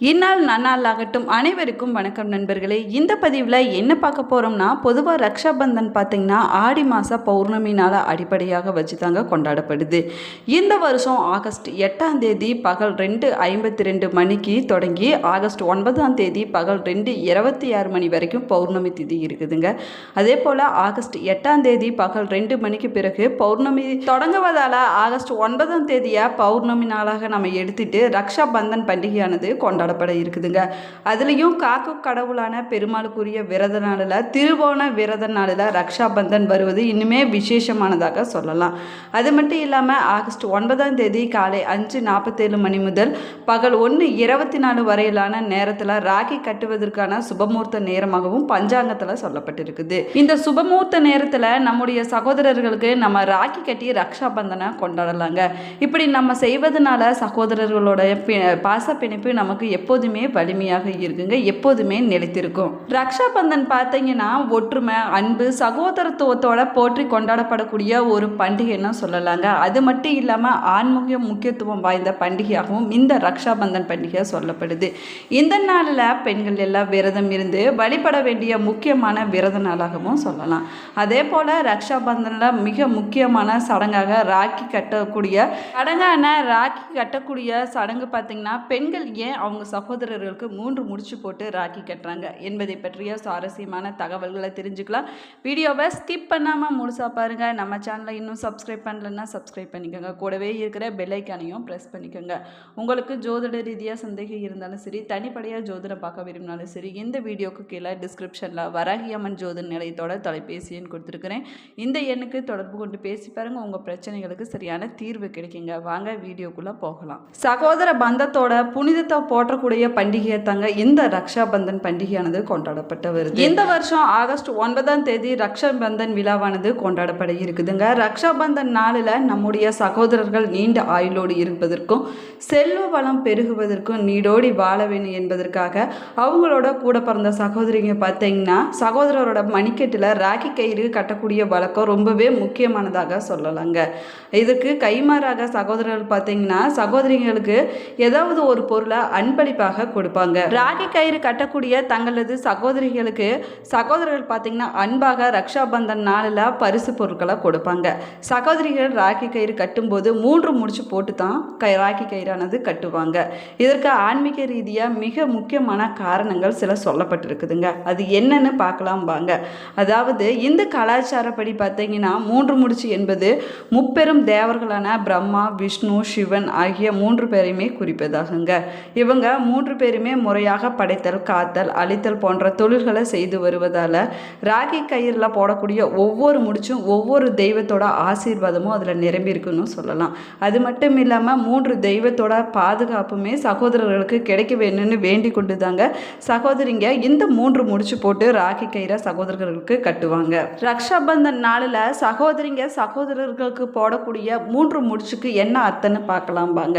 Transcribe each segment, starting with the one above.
இந்நாள் நன்னாள் ஆகட்டும் அனைவருக்கும் வணக்கம் நண்பர்களே. இந்த பதிவில் என்ன பார்க்க போகிறோம்னா பொதுவாக ரக்ஷாபந்தன் பார்த்திங்கன்னா ஆடி மாத பௌர்ணமி நாளை அடிப்படையாக வச்சு தாங்க கொண்டாடப்படுது. இந்த வருஷம் ஆகஸ்ட் எட்டாம் தேதி பகல் ரெண்டு ஐம்பத்தி ரெண்டு மணிக்கு தொடங்கி ஆகஸ்ட் ஒன்பதாம் தேதி பகல் ரெண்டு இருபத்தி ஆறு மணி வரைக்கும் பௌர்ணமி திதி இருக்குதுங்க. அதே போல் ஆகஸ்ட் எட்டாம் தேதி பகல் ரெண்டு மணிக்கு பிறகு பௌர்ணமி தொடங்குவதால் ஆகஸ்ட் ஒன்பதாம் தேதியை பௌர்ணமி நாளாக நம்ம எடுத்துட்டு ரக்ஷா பந்தன் பண்டிகையானது கொண்டாடப்பட இருக்குதுங்க. அதுலேயும் காக்கு கடவுளான பெருமாளுக்குரிய விரத நாளில் திருவோண விரத நாளில் ரக்ஷா பந்தன் வருவது இன்னுமே விசேஷமானதாக சொல்லலாம். அது மட்டும் இல்லாமல் ஆகஸ்ட் ஒன்பதாம் தேதி காலை அஞ்சு நாற்பத்தேழு மணி முதல் பகல் ஒன்று இருபத்தி நாலு வரையிலான நேரத்தில் ராக்கி கட்டுவதற்கான சுபமூர்த்த நேரமாகவும் பஞ்சாங்கத்தில் சொல்லப்பட்டிருக்குது. இந்த சுபமூர்த்த நேரத்தில் நம்முடைய சகோதரர்களுக்கு நம்ம ராக்கி கட்டி ரக்ஷா பந்தனை கொண்டாடலாங்க. இப்படி நம்ம செய்வதனால சகோதரர்களோட பாச பிணைப்பு நமக்கு எப்போதுமே வலிமையாக இருக்குங்க எப்போதுமே நிலைத்திருக்கும். ரக்ஷா பந்தன் பார்த்தீங்கன்னா ஒற்றுமை அன்பு சகோதரத்துவத்தோட போற்றி கொண்டாடப்படக்கூடிய ஒரு பண்டிகைன்னு சொல்லலாங்க. அது மட்டும் இல்லாமல் ஆன்மீக முக்கியத்துவம் வாய்ந்த பண்டிகையாகவும் இந்த ரக்ஷா பந்தன் பண்டிகை சொல்லப்படுது. இந்த நாளில் பெண்கள் எல்லாம் விரதம் இருந்து வழிபட வேண்டிய முக்கியமான விரத நாளாகவும் சொல்லலாம். அதே போல் ரக்ஷா பந்தனில் மிக முக்கியமான சடங்காக ராக்கி கட்டக்கூடிய சடங்கான ராக்கி கட்டக்கூடிய சடங்கு பார்த்திங்கன்னா பெண்கள் ஏன் அவங்க சகோதரர்களுக்கு மூன்று முடிச்சு போட்டு ராக்கி கட்டுறாங்க. என்பதை பற்றிய சுவாரஸ்யமான தகவல்களை தெரிஞ்சுக்கலாம். வீடியோவை ஸ்கிப் பண்ணாமல் முழுசாக பாருங்கள் நம்ம சேனலை இன்னும் சப்ஸ்கிரைப் பண்ணலன்னா சப்ஸ்கிரைப் பண்ணிக்கோங்க. கூடவே இருக்கிற பெல்லைக்கானையும் ப்ரெஸ் பண்ணிக்கோங்க. உங்களுக்கு ஜோதிட ரீதியாக சந்தேகம் இருந்தாலும் சரி தனிப்படையாக ஜோதிடம் பார்க்க விரும்பினாலும் சரி இந்த வீடியோக்கு கீழே டிஸ்கிரிப்ஷனில் வரகியம்மன் ஜோதிட நிலையத்தோட தொலைபேசி எண் கொடுத்துருக்குறேன். இந்த எண்ணுக்கு தொடர்பு கொண்டு பேசி பாருங்க. உங்கள் பிரச்சனைகளுக்கு சரியான தீர்வு கிடைக்குங்க. வாங்க வீடியோக்குள்ளே போகலாம். சகோதர பந்தத்தோட புனிதத்தை போற்றக்கூடிய பண்டிகையை தாங்க இந்த ரக்ஷா பந்தன் பண்டிகையானது கொண்டாடப்பட்டு வருது. இந்த வருஷம் ஆகஸ்ட் ஒன்பதாம் தேதி ரக்ஷா பந்தன் விழாவானது கொண்டாடப்பட இருக்குதுங்க. ரக்ஷா பந்தன் நாளில் நம்முடைய சகோதரர்கள் நீண்ட ஆயுளோடு இருப்பதற்கும் செல்வ வளம் பெருகுவதற்கும் நீடோடி வாழ வேணும் என்பதற்காக அவங்களோட கூட பிறந்த சகோதரிங்க பார்த்தீங்கன்னா சகோதரரோட மணிக்கட்டில் ராக்கி கயிறு கட்டக்கூடிய வழக்கம் ரொம்பவே முக்கியமானதாக சொல்லலாங்க. இதுக்கு கைமாறாக சகோதரர்கள் பார்த்தீங்கன்னா சகோதரிகளுக்கு ஏதாவது ஒரு பொருளை அன்பளிப்பாக கொடுப்பாங்க. ராகி கயிறு கட்டக்கூடிய தங்களது சகோதரிகளுக்கு சகோதரர்கள் பார்த்தீங்கன்னா அன்பாக ரக்ஷா பந்தன் நாளில் பரிசு பொருட்களை கொடுப்பாங்க. சகோதரிகள் ராக்கி கயிறு கட்டும்போது மூன்று முடிச்சு போட்டு தான் கை ராக்கி கயிறானது கட்டுவாங்க. இதற்கு ஆன்மீக ரீதியாக மிக முக்கியமான காரணங்கள் சில சொல்லப்பட்டிருக்குதுங்க. அது என்னன்னு பார்க்கலாம் வாங்க. அதாவது இந்த கலாச்சாரப்படி பார்த்தீங்கன்னா மூன்று முடிச்சு என்பது முப்பெரும் தேவர்களான பிரம்மா விஷ்ணு சிவன் ஆகிய மூன்று பேரையுமே குறிப்பதாகுங்க. இவங்க மூன்று பேருமே முறையாக படைத்தல் காத்தல் அழித்தல் போன்ற தொழில்களை செய்து வருவதால் ராகி கயிறில் போடக்கூடிய ஒவ்வொரு முடிச்சும் ஒவ்வொரு தெய்வத்தோட ஆசீர்வாதமும் அதில் நிரம்பி இருக்குன்னு சொல்லலாம். அது மட்டும் இல்லாமல் மூன்று தெய்வத்தோட பாதுகாப்புமே சகோதரர்களுக்கு கிடைக்க வேணும்னு வேண்டி கொண்டு தாங்க சகோதரிங்க இந்த மூன்று முடிச்சு போட்டு ராகி கயிறை சகோதரர்களுக்கு கட்டுவாங்க. ரக்ஷாபந்தன் நாளில் சகோதரிங்க சகோதரர்களுக்கு போடக்கூடிய மூன்று முடிச்சுக்கு என்ன அத்தனை பார்க்கலாம் வாங்க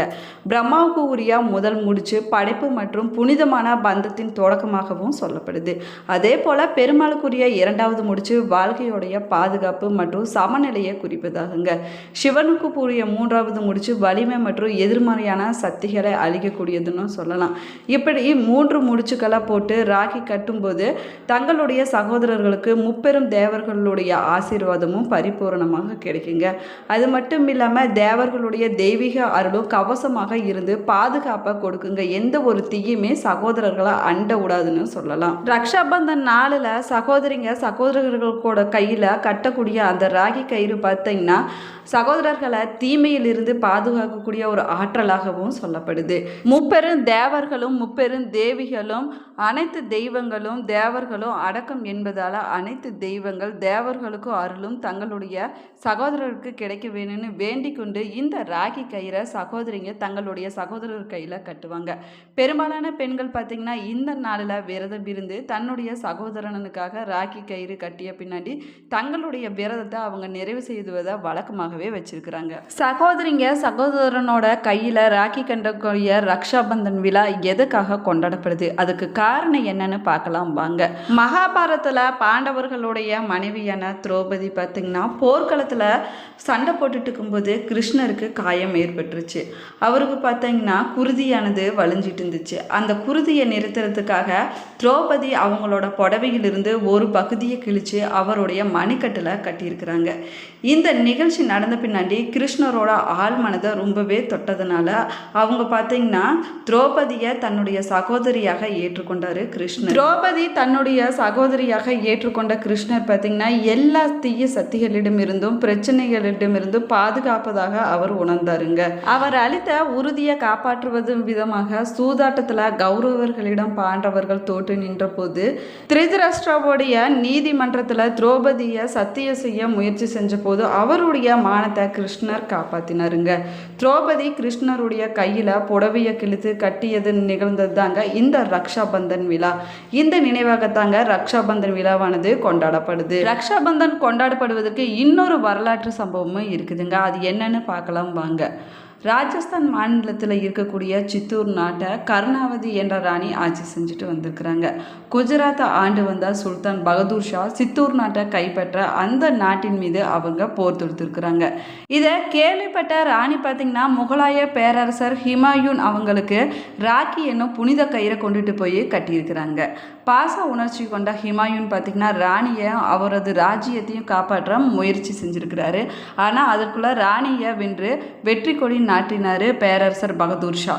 பிரம்மாவுக்கு உரிய முதல் முடிச்சு படைப்பு மற்றும் புனிதமான பந்தத்தின் தொடக்கமாகவும் சொல்லப்படுது. அதே போல் பெருமாளுக்குரிய இரண்டாவது முடிச்சு வாழ்க்கையுடைய பாதுகாப்பு மற்றும் சமநிலையை குறிப்பதாகுங்க. சிவனுக்கு கூறிய மூன்றாவது முடிச்சு வலிமை மற்றும் எதிர்மறையான சக்திகளை அழிக்கக்கூடியதுன்னு சொல்லலாம். இப்படி மூன்று முடிச்சுக்களை போட்டு ராகி கட்டும்போது தங்களுடைய சகோதரர்களுக்கு முப்பெரும் தேவர்களுடைய ஆசீர்வாதமும் பரிபூரணமாக கிடைக்குங்க. அது மட்டும் இல்லாமல் தேவர்களுடைய தெய்வீக அருளும் கவசமாக இருந்து பாதுகாப்பை கொடுக்குங்க. எந்த எந்த ஒரு தீயுமே சகோதரர்களை அண்ட விடாதுன்னு சொல்லலாம். ரக்ஷாபந்தன் நாளில் சகோதரிங்க சகோதரர்கள் கூட கையில் கட்டக்கூடிய அந்த ராகி கயிறு பார்த்தீங்கன்னா சகோதரர்களை தீமையிலிருந்து பாதுகாக்கக்கூடிய ஒரு ஆற்றலாகவும் சொல்லப்படுது. முப்பெரும் தேவர்களும் முப்பெரும் தேவிகளும் அனைத்து தெய்வங்களும் தேவர்களும் அடக்கம் என்பதால் அனைத்து தெய்வங்கள் தேவர்களுக்கும் அருளும் தங்களுடைய சகோதரருக்கு கிடைக்க வேணும்னு வேண்டிக் கொண்டு இந்த ராகி கயிறை சகோதரிங்க தங்களுடைய சகோதரர் கையில் கட்டுவாங்க. பெரும்பாலான பெண்கள் பார்த்திங்கன்னா இந்த நாளில் விரதம் இருந்து தன்னுடைய சகோதரனுக்காக ராக்கி கயிறு கட்டிய பின்னாடி தங்களுடைய விரதத்தை அவங்க நிறைவு செய்துவதை வழக்கமாகவே வச்சிருக்கிறாங்க. சகோதரிங்க சகோதரனோட கையில் ராக்கி கண்டக்கூடிய ரக்ஷாபந்தன் விழா எதுக்காக கொண்டாடப்படுது? அதுக்கு காரணம் என்னன்னு பார்க்கலாம் வாங்க. மகாபாரத்தில் பாண்டவர்களுடைய மனைவியான திரௌபதி பார்த்திங்கன்னா போர்க்களத்தில் சண்டை போட்டுட்டு இருக்கும்போது கிருஷ்ணருக்கு காயம் ஏற்பட்டுருச்சு. அவருக்கு பார்த்தீங்கன்னா குருதியானது வலிஞ்சு உடஞ்சிட்டு இருந்துச்சு அந்த குருதியை நிறுத்துறதுக்காக திரௌபதி அவங்களோட புடவையிலிருந்து ஒரு பகுதியை கிழிச்சு அவருடைய மணிக்கட்டில் கட்டியிருக்கிறாங்க. இந்த நிகழ்ச்சி நடந்த பின்னாடி கிருஷ்ணரோட ஆள் மனதை ரொம்பவே தொட்டதுனால அவங்க பார்த்தீங்கன்னா திரௌபதியை தன்னுடைய சகோதரியாக ஏற்றுக்கொண்டாரு கிருஷ்ணர். திரௌபதி தன்னுடைய சகோதரியாக ஏற்றுக்கொண்ட கிருஷ்ணர் பார்த்தீங்கன்னா எல்லா தீய சக்திகளிடம் இருந்தும் பிரச்சனைகளிடம் இருந்தும் பாதுகாப்பதாக அவர் உணர்ந்தாருங்க. அவர் அளித்த உறுதியை காப்பாற்றுவது விதமாக சூதாட்டத்தில் கௌரவர்களிடம் பாண்டவர்கள் தோற்று நின்றபோது திருதராஷ்டிராவுடைய நீதிமன்றத்தில் திரௌபதியை சத்திய செய்ய முயற்சி செஞ்ச போது அவருடைய மானத்தை கிருஷ்ணர் காப்பாத்தினாருங்க. திரௌபதி கிருஷ்ணருடைய கையில் புடவையை கிழித்து கட்டியது நிகழ்ந்தது தாங்க இந்த ரக்ஷாபந்தன் விழா. இந்த நினைவாகத்தாங்க ரக்ஷாபந்தன் விழாவானது கொண்டாடப்படுது. ரக்ஷாபந்தன் கொண்டாடப்படுவதற்கு இன்னொரு வரலாற்று சம்பவமும் இருக்குதுங்க. அது என்னன்னு பார்க்கலாம் வாங்க. ராஜஸ்தான் மாநிலத்தில் இருக்கக்கூடிய சித்தூர் நாட்டை கருணாவதி என்ற ராணி ஆட்சி செஞ்சுட்டு வந்திருக்கிறாங்க. குஜராத்தை ஆண்டு வந்த சுல்தான் பகதூர் ஷா சித்தூர் நாட்டை கைப்பற்ற அந்த நாட்டின் மீது அவங்க போர் தொடுத்திருக்கிறாங்க. இதை கேள்விப்பட்ட ராணி பார்த்திங்கன்னா முகலாய பேரரசர் ஹிமாயூன் அவங்களுக்கு ராக்கி என்னும் புனித கயிறை கொண்டுட்டு போய் கட்டியிருக்கிறாங்க. பாச உணர்ச்சி கொண்ட ஹிமாயூன் பார்த்திங்கன்னா ராணியை அவரது ராஜ்யத்தையும் காப்பாற்ற முயற்சி செஞ்சுருக்கிறாரு. ஆனால் அதற்குள்ளே ராணியை வென்று வெற்றி கொடி நாட்டினார் பேரரசர் பகதூர் ஷா.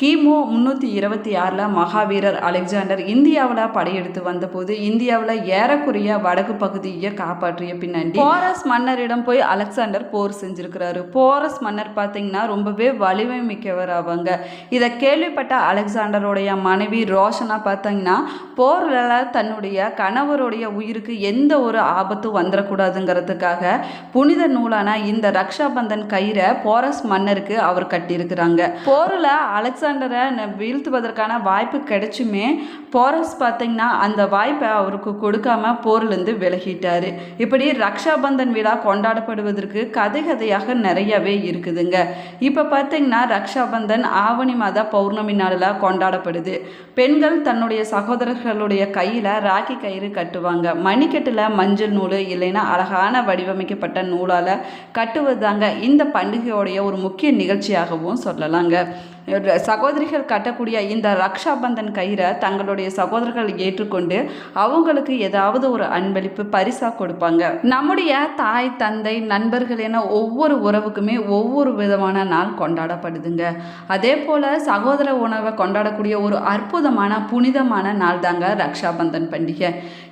கிமு முந்நூற்றி இருபத்தி ஆறில் மகாவீரர் அலெக்சாண்டர் இந்தியாவில் படையெடுத்து வந்தபோது இந்தியாவில் ஏறக்குறைய வடக்கு பகுதியை காப்பாற்றிய பின்னாடி போரஸ் மன்னரிடம் போய் அலெக்சாண்டர் போர் செஞ்சிருக்கிறாரு. போரஸ் மன்னர் பார்த்தீங்கன்னா ரொம்பவே வலிமை மிக்கவர் அவங்க. இதை கேள்விப்பட்ட அலெக்சாண்டருடைய மனைவி ரோஷனா பார்த்தீங்கன்னா போரில் தன்னுடைய கணவருடைய உயிருக்கு எந்த ஒரு ஆபத்தும் வந்துடக்கூடாதுங்கிறதுக்காக புனித நூலான இந்த ரக்ஷாபந்தன் கயிறை போரஸ் மன்னருக்கு அவர் கட்டியிருக்கிறாங்க. போரில் அலெக்சாண்டர் அலெக்சாண்டரை வீழ்த்துவதற்கான வாய்ப்பு கிடைச்சுமே போரஸ் பார்த்தீங்கன்னா அந்த வாய்ப்பை அவருக்கு கொடுக்காம போர்லேருந்து விலகிட்டார். இப்படி ரக்ஷாபந்தன் விழா கொண்டாடப்படுவதற்கு கதை கதையாக நிறையவே இருக்குதுங்க. இப்போ பார்த்தீங்கன்னா ரக்ஷாபந்தன் ஆவணி மாத பௌர்ணமி நாளில் கொண்டாடப்படுது. பெண்கள் தன்னுடைய சகோதரர்களுடைய கையில் ராக்கி கயிறு கட்டுவாங்க. மணிக்கட்டில் மஞ்சள் நூல் இல்லைன்னா அழகான வடிவமைக்கப்பட்ட நூலால் கட்டுவது தாங்க இந்த பண்டிகையோடைய ஒரு முக்கிய நிகழ்ச்சியாகவும் சொல்லலாங்க. சகோதரிகள் கட்டக்கூடிய இந்த ரக்ஷாபந்தன் கயிறை தங்களுடைய சகோதரர்கள் ஏற்றுக்கொண்டு அவங்களுக்கு ஏதாவது ஒரு அன்பளிப்பு பரிசாக கொடுப்பாங்க. நம்முடைய தாய் தந்தை நண்பர்கள் என ஒவ்வொரு உறவுக்குமே ஒவ்வொரு விதமான நாள் கொண்டாடப்படுதுங்க. அதே போல் சகோதர உணவை கொண்டாடக்கூடிய ஒரு அற்புதமான புனிதமான நாள் தாங்க ரக்ஷாபந்தன் பண்டிகை.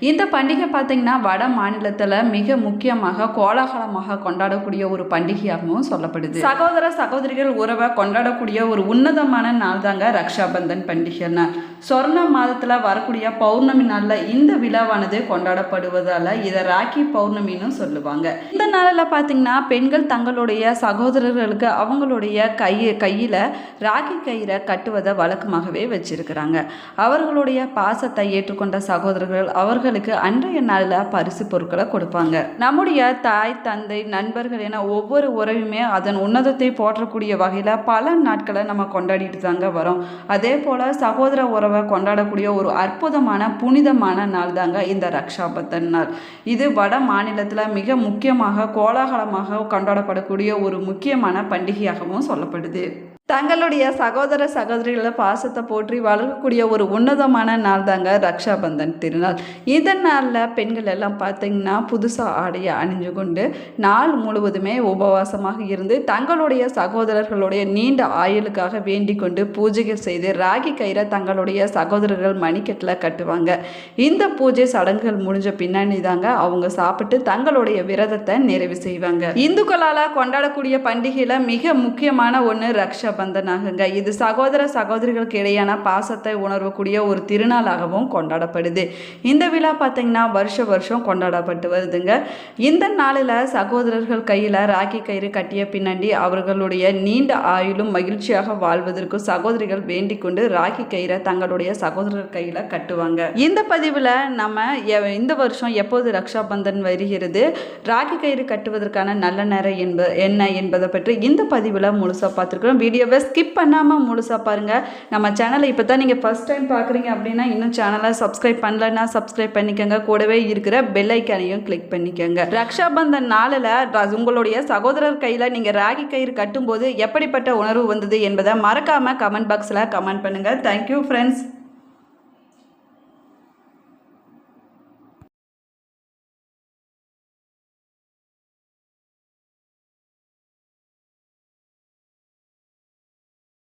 இந்த பண்டிகை பார்த்தீங்கன்னா வட மாநிலத்தில் மிக முக்கியமாக கோலாகலமாக கொண்டாடக்கூடிய ஒரு பண்டிகையாகவும் சொல்லப்படுது. சகோதர சகோதரிகள் உறவை கொண்டாடக்கூடிய ஒரு உன்னதமான நாள் தாங்க ரக்ஷாபந்தன் பண்டிகை நாள் சொர்ண மாதத்தில் வரக்கூடிய பௌர்ணமி நாளில் இந்த விழாவானது கொண்டாடப்படுவதால் இதை ராக்கி பௌர்ணமின்னு சொல்லுவாங்க. இந்த நாளில் பார்த்தீங்கன்னா பெண்கள் தங்களுடைய சகோதரர்களுக்கு அவங்களுடைய கை கையில் ராக்கி கயிறை கட்டுவதை வழக்கமாகவே வச்சிருக்கிறாங்க. அவர்களுடைய பாசத்தை ஏற்றுக்கொண்ட சகோதரர்கள் அவர்களுக்கு அன்றைய நாளில் பரிசு பொருட்களை கொடுப்பாங்க. நம்முடைய தாய் தந்தை நண்பர்கள் என ஒவ்வொரு உறவுமே அதன் உன்னதத்தை போற்றக்கூடிய வகையில் பல நாட்களை நம்ம கொண்டாடிட்டு தாங்க வரோம். அதே போல் சகோதர உறவை கொண்டாடக்கூடிய ஒரு அற்புதமான புனிதமான நாள் தாங்க இந்த ரக்ஷாபந்தன் நாள். இது வட மாநிலத்தில் மிக முக்கியமாக கோலாகலமாக கொண்டாடப்படக்கூடிய ஒரு முக்கியமான பண்டிகையாகவும் சொல்லப்படுது. தங்களுடைய சகோதர சகோதரிகளை பாசத்தை போற்றி வளர்க்கக்கூடிய ஒரு உன்னதமான நாள் தாங்க ரக்ஷாபந்தன் திருநாள். இந்த நாளில் பெண்கள் எல்லாம் பார்த்தீங்கன்னா புதுசாக ஆடையை அணிஞ்சு கொண்டு நாள் முழுவதுமே உபவாசமாக இருந்து தங்களுடைய சகோதரர்களுடைய நீண்ட ஆயுளுக்காக வேண்டிக் கொண்டு பூஜைகள் செய்து ராகி கயிறை தங்களுடைய சகோதரர்கள் மணிக்கட்டில் கட்டுவாங்க. இந்த பூஜை சடங்குகள் முடிஞ்ச பின்னாடி தாங்க அவங்க சாப்பிட்டு தங்களுடைய விரதத்தை நிறைவு செய்வாங்க. இந்துக்களால் கொண்டாடக்கூடிய பண்டிகையில் மிக முக்கியமான ஒன்று ரக்ஷா பந்தனாகுங்க. இது சகோதர சகோதரிகளுக்கு இடையான பாசத்தை உணர்வக்கூடிய ஒரு திருநாளாகவும் கொண்டாடப்படுது. இந்த விழா பார்த்தீங்கன்னா வருஷ வருஷம் கொண்டாடப்பட்டு வருதுங்க. இந்த நாளில் சகோதரர்கள் கையில் ராக்கி கயிறு கட்டிய பின்னாடி அவர்களுடைய நீண்ட ஆயுளும் மகிழ்ச்சியாக வாழ்வதற்கு சகோதரிகள் வேண்டிக் கொண்டு ராக்கி கயிறை தங்களுடைய சகோதரர் கையில் கட்டுவாங்க. இந்த பதிவில் நம்ம எ- இந்த வருஷம் எப்போது ரக்ஷாபந்தன் வருகிறது ராக்கி கயிறு கட்டுவதற்கான நல்ல நேரம் என்ப என்ன என்பதை பற்றி இந்த பதிவில் முழுசாக பார்த்துருக்குறோம். வீடியோ வீடியோவை ஸ்கிப் பண்ணாமல் முழுசாக பாருங்கள் நம்ம சேனலை இப்போ தான் நீங்கள் ஃபஸ்ட் டைம் பார்க்குறீங்க அப்படின்னா இன்னும் சேனலை சப்ஸ்கிரைப் பண்ணலன்னா சப்ஸ்கிரைப் பண்ணிக்கோங்க. கூடவே இருக்கிற பெல் ஐக்கானையும் கிளிக் பண்ணிக்கோங்க. ரக்ஷாபந்தன் நாளில் உங்களுடைய சகோதரர் கையில் நீங்கள் ராகி கயிறு கட்டும்போது எப்படிப்பட்ட உணர்வு வந்தது என்பதை மறக்காமல் கமெண்ட் பாக்ஸில் கமெண்ட் பண்ணுங்கள் தேங்க்யூ ஃப்ரெண்ட்ஸ்